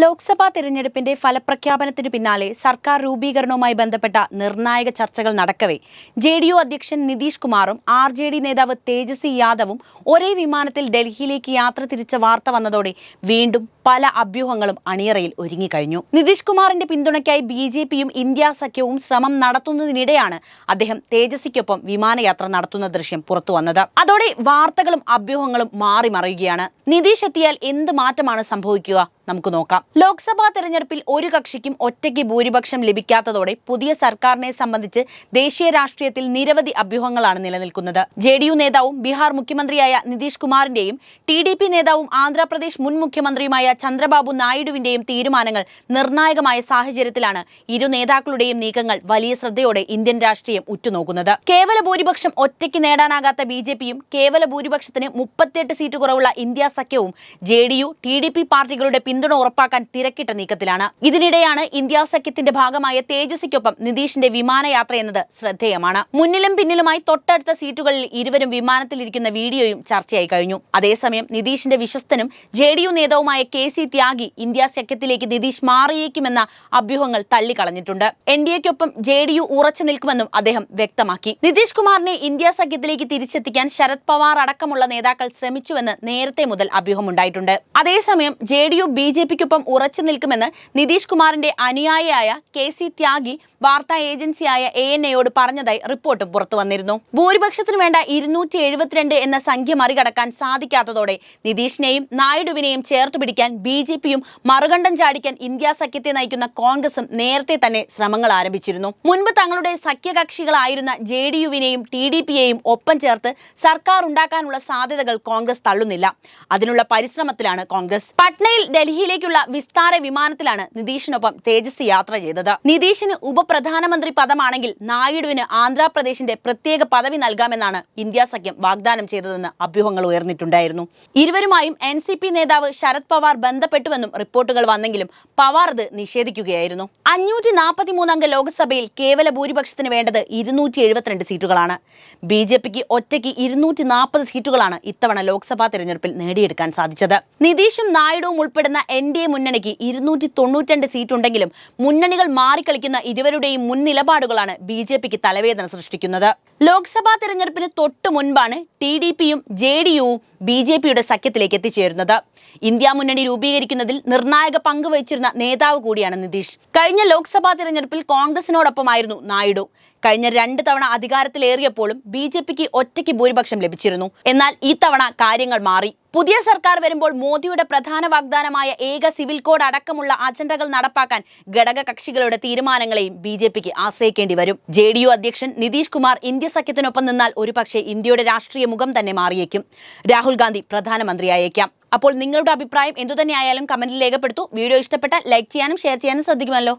ലോക്സഭാ തെരഞ്ഞെടുപ്പിന്റെ ഫലപ്രഖ്യാപനത്തിന് പിന്നാലെ സർക്കാർ രൂപീകരണവുമായി ബന്ധപ്പെട്ട നിർണായക ചർച്ചകൾ നടക്കവേ. ജെ ഡി യു അധ്യക്ഷൻ നിതീഷ് കുമാറും ആർ ജെ ഡി നേതാവ് തേജസ്വി യാദവും ഒരേ വിമാനത്തിൽ ഡൽഹിയിലേക്ക് യാത്ര തിരിച്ച വാർത്ത വന്നതോടെ വീണ്ടും പല അഭ്യൂഹങ്ങളും അണിയറയിൽ ഒരുങ്ങിക്കഴിഞ്ഞു. നിതീഷ് കുമാറിന്റെ പിന്തുണയ്ക്കായി ബി ജെ പിയും ഇന്ത്യ സഖ്യവും ശ്രമം നടത്തുന്നതിനിടെയാണ് അദ്ദേഹം തേജസ്വിക്കൊപ്പം വിമാനയാത്ര നടത്തുന്ന ദൃശ്യം പുറത്തു വന്നത്. അതോടെ വാർത്തകളും അഭ്യൂഹങ്ങളും മാറി മറിയുകയാണ്. നിതീഷ് എത്തിയാൽ എന്ത് മാറ്റമാണ് സംഭവിക്കുക? നമുക്ക് നോക്കാം. ലോക്സഭാ തെരഞ്ഞെടുപ്പിൽ ഒരു കക്ഷിക്കും ഒറ്റയ്ക്ക് ഭൂരിപക്ഷം ലഭിക്കാത്തതോടെ പുതിയ സർക്കാരിനെ സംബന്ധിച്ച് ദേശീയ രാഷ്ട്രീയത്തിൽ നിരവധി അഭ്യൂഹങ്ങളാണ് നിലനിൽക്കുന്നത്. ജെ ഡി യു നേതാവും ബീഹാർ മുഖ്യമന്ത്രിയായ നിതീഷ് കുമാറിന്റെയും ടി ഡി പി നേതാവും ആന്ധ്രാപ്രദേശ് മുൻ മുഖ്യമന്ത്രിയുമായ ചന്ദ്രബാബു നായിഡുവിന്റെയും തീരുമാനങ്ങൾ നിർണായകമായ സാഹചര്യത്തിലാണ് ഇരു നേതാക്കളുടെയും നീക്കങ്ങൾ വലിയ ശ്രദ്ധയോടെ ഇന്ത്യൻ രാഷ്ട്രീയം ഉറ്റുനോക്കുന്നത്. കേവല ഭൂരിപക്ഷം ഒറ്റയ്ക്ക് നേടാനാകാത്ത ബി ജെ പിയും കേവല ഭൂരിപക്ഷത്തിന് മുപ്പത്തിയെട്ട് സീറ്റ് കുറവുള്ള ഇന്ത്യ സഖ്യവും J D U T D P പാർട്ടികളുടെ പിന്തുണ ഉറപ്പാക്കാൻ തിരക്കിട്ട നീക്കത്തിലാണ്. ഇതിനിടെയാണ് ഇന്ത്യ സഖ്യത്തിന്റെ ഭാഗമായ തേജസ്വിക്കൊപ്പം നിതീഷിന്റെ വിമാനയാത്ര എന്നത് ശ്രദ്ധേയമാണ്. മുന്നിലും പിന്നിലുമായി തൊട്ടടുത്ത സീറ്റുകളിൽ ഇരുവരും വിമാനത്തിലിരിക്കുന്ന വീഡിയോയും ചർച്ചയായി കഴിഞ്ഞു. അതേസമയം നിതീഷിന്റെ വിശ്വസ്തനും ജെ ഡി യു നേതാവുമായ കെ. സി ത്യാഗി ഇന്ത്യ സഖ്യത്തിലേക്ക് നിതീഷ് മാറിയേക്കുമെന്ന അഭ്യൂഹങ്ങൾ തള്ളിക്കളഞ്ഞിട്ടുണ്ട്. എൻ ഡി എക്കൊപ്പം ജെ ഡി യു ഉറച്ചു നിൽക്കുമെന്നും അദ്ദേഹം വ്യക്തമാക്കി. നിതീഷ് കുമാറിനെ ഇന്ത്യ സഖ്യത്തിലേക്ക് തിരിച്ചെത്തിക്കാൻ ശരത് പവാർ അടക്കമുള്ള നേതാക്കൾ ശ്രമിച്ചുവെന്ന് നേരത്തെ മുതൽ അഭ്യൂഹമുണ്ടായിട്ടുണ്ട്. അതേസമയം J D U B J പിക്കൊപ്പം ഉറച്ചു നിൽക്കുമെന്ന് നിതീഷ് കുമാറിന്റെ അനുയായിയായ കെ സി ത്യാഗി വാർത്താ ഏജൻസിയായ എ എൻ എയോട് പറഞ്ഞതായി റിപ്പോർട്ട് പുറത്തു വന്നിരുന്നു. ഭൂരിപക്ഷത്തിന് വേണ്ട ഇരുന്നൂറ്റി എഴുപത്തിരണ്ട് എന്ന സംഖ്യ മറികടക്കാൻ സാധിക്കാത്തതോടെ നിതീഷിനെയും നായിഡുവിനെയും ചേർത്ത് പിടിക്കാൻ ബി ജെ പിയും മറുകണ്ഠം ചാടിക്കാൻ ഇന്ത്യ സഖ്യത്തെ നയിക്കുന്ന കോൺഗ്രസും നേരത്തെ തന്നെ ശ്രമങ്ങൾ ആരംഭിച്ചിരുന്നു. മുൻപ് തങ്ങളുടെ സഖ്യകക്ഷികളായിരുന്ന ജെ ഡി യുവിനെയും ടി ഡി പിയെയും ഒപ്പം ചേർത്ത് സർക്കാർ ഉണ്ടാക്കാനുള്ള സാധ്യതകൾ കോൺഗ്രസ് തള്ളുന്നില്ല. അതിനുള്ള പരിശ്രമത്തിലാണ് കോൺഗ്രസ്. പട്നയിൽ ഡൽഹിയിലേക്കുള്ള വിസ്താര വിമാനത്തിലാണ് നിതീഷിനൊപ്പം തേജസ് യാത്ര ചെയ്തത്. നിതീഷിന് ഉപപ്രധാനമന്ത്രി പദമാണെങ്കിൽ നായിഡുവിന് ആന്ധ്രാപ്രദേശിന്റെ പ്രത്യേക പദവി നൽകാമെന്നാണ് ഇന്ത്യ സഖ്യം വാഗ്ദാനം ചെയ്തതെന്ന് അഭ്യൂഹങ്ങൾ ഉയർന്നിട്ടുണ്ടായിരുന്നു. ഇരുവരുമായും എൻ നേതാവ് ശരത് പവാർ ബന്ധപ്പെട്ടുവെന്നും റിപ്പോർട്ടുകൾ വന്നെങ്കിലും പവാർ ഇത് നിഷേധിക്കുകയായിരുന്നു. അഞ്ഞൂറ്റി നാൽപ്പത്തി മൂന്നംഗ ലോക്സഭയിൽ കേവല ഭൂരിപക്ഷത്തിന് വേണ്ടത് ഇരുന്നൂറ്റി എഴുപത്തിരണ്ട് സീറ്റുകളാണ്. ബി ജെ പിക്ക് ഒറ്റയ്ക്ക് ഇരുന്നൂറ്റി നാൽപ്പത് സീറ്റുകളാണ് ഇത്തവണ ലോക്സഭാ തെരഞ്ഞെടുപ്പിൽ നേടിയെടുക്കാൻ സാധിച്ചത്. നിതീഷും നായിഡുവും ഉൾപ്പെടുന്ന എൻ ഡി എ മുന്നണിക്ക് ഇരുന്നൂറ്റി തൊണ്ണൂറ്റിരണ്ട് സീറ്റുണ്ടെങ്കിലും മുന്നണികൾ മാറിക്കളിക്കുന്ന ഇരുവരുടെയും മുൻ നിലപാടുകളാണ് ബി ജെ പിക്ക് തലവേദന സൃഷ്ടിക്കുന്നത്. ലോക്സഭാ തെരഞ്ഞെടുപ്പിന് തൊട്ടു മുൻപാണ് ടി ഡി പിയും ജെ ഡി യുവും ബി ജെ പിയുടെ സഖ്യത്തിലേക്ക് എത്തിച്ചേരുന്നത്. ഇന്ത്യ മുന്നണി രൂപീകരിക്കുന്നതിൽ നിർണായക പങ്ക് വഹിച്ചിരുന്ന നേതാവ് കൂടിയാണ് നിതീഷ്. കഴിഞ്ഞ ലോക്സഭാ തിരഞ്ഞെടുപ്പിൽ കോൺഗ്രസിനോടൊപ്പമായിരുന്നു നായിഡു. കഴിഞ്ഞ രണ്ട് തവണ അധികാരത്തിലേറിയപ്പോഴും ബി ജെ പിക്ക് ഒറ്റയ്ക്ക് ഭൂരിപക്ഷം ലഭിച്ചിരുന്നു. എന്നാൽ ഈ തവണ കാര്യങ്ങൾ മാറി. പുതിയ സർക്കാർ വരുമ്പോൾ മോദിയുടെ പ്രധാന വാഗ്ദാനമായ ഏക സിവിൽ കോഡ് അടക്കമുള്ള അജണ്ടകൾ നടപ്പാക്കാൻ ഘടക കക്ഷികളുടെ തീരുമാനങ്ങളെയും ബി ജെ പിക്ക് ആശ്രയിക്കേണ്ടി വരും. ജെ ഡി യു അധ്യക്ഷൻ നിതീഷ് കുമാർ ഇന്ത്യ സഖ്യത്തിനൊപ്പം നിന്നാൽ ഒരുപക്ഷെ ഇന്ത്യയുടെ രാഷ്ട്രീയ മുഖം തന്നെ മാറിയേക്കും. രാഹുൽ ഗാന്ധി പ്രധാനമന്ത്രിയായേക്കാം. അപ്പോൾ നിങ്ങളുടെ അഭിപ്രായം എന്തുതന്നെയായാലും കമന്റിൽ രേഖപ്പെടുത്തു. വീഡിയോ ഇഷ്ടപ്പെട്ടാൽ ലൈക്ക് ചെയ്യാനും ഷെയർ ചെയ്യാനും ശ്രദ്ധിക്കുമല്ലോ.